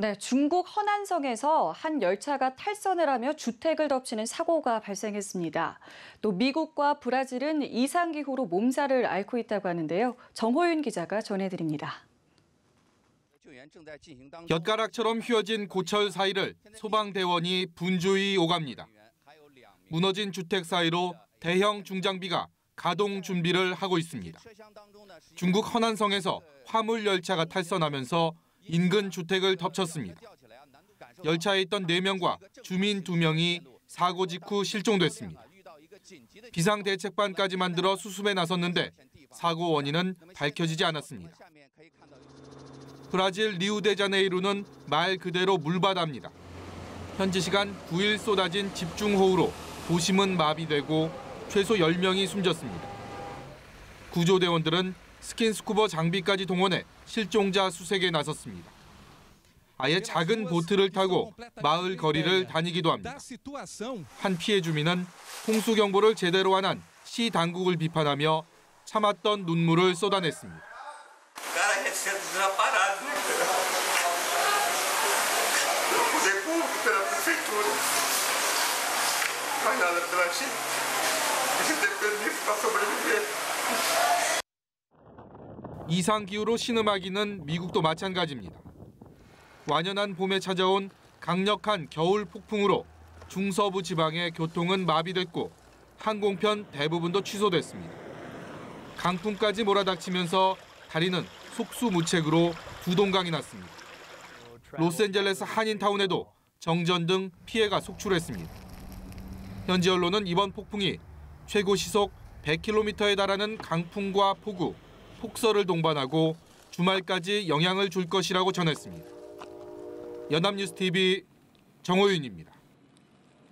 네, 중국 허난성에서 한 열차가 탈선을 하며 주택을 덮치는 사고가 발생했습니다. 또 미국과 브라질은 이상기후로 몸살을 앓고 있다고 하는데요. 정호윤 기자가 전해드립니다. 엿가락처럼 휘어진 고철 사이를 소방대원이 분주히 오갑니다. 무너진 주택 사이로 대형 중장비가 가동 준비를 하고 있습니다. 중국 허난성에서 화물 열차가 탈선하면서 인근 주택을 덮쳤습니다. 열차에 있던 4명과 주민 2명이 사고 직후 실종됐습니다. 비상대책반까지 만들어 수습에 나섰는데 사고 원인은 밝혀지지 않았습니다. 브라질 리우데자네이루는 말 그대로 물바다입니다. 현지 시간 9일 쏟아진 집중호우로 도심은 마비되고 최소 10명이 숨졌습니다. 구조대원들은 스킨스쿠버 장비까지 동원해 실종자 수색에 나섰습니다. 아예 작은 보트를 타고 마을 거리를 다니기도 합니다. 한 피해 주민은 홍수 경보를 제대로 안 한 시 당국을 비판하며 참았던 눈물을 쏟아냈습니다. 이상 기후로 신음하기는 미국도 마찬가지입니다. 완연한 봄에 찾아온 강력한 겨울 폭풍으로 중서부 지방의 교통은 마비됐고 항공편 대부분도 취소됐습니다. 강풍까지 몰아닥치면서 다리는 속수무책으로 두 동강이 났습니다. 로스앤젤레스 한인타운에도 정전 등 피해가 속출했습니다. 현지 언론은 이번 폭풍이 최고 시속 100km에 달하는 강풍과 폭우, 폭설을 동반하고 주말까지 영향을 줄 것이라고 전했습니다. 연합뉴스 TV 정호윤입니다.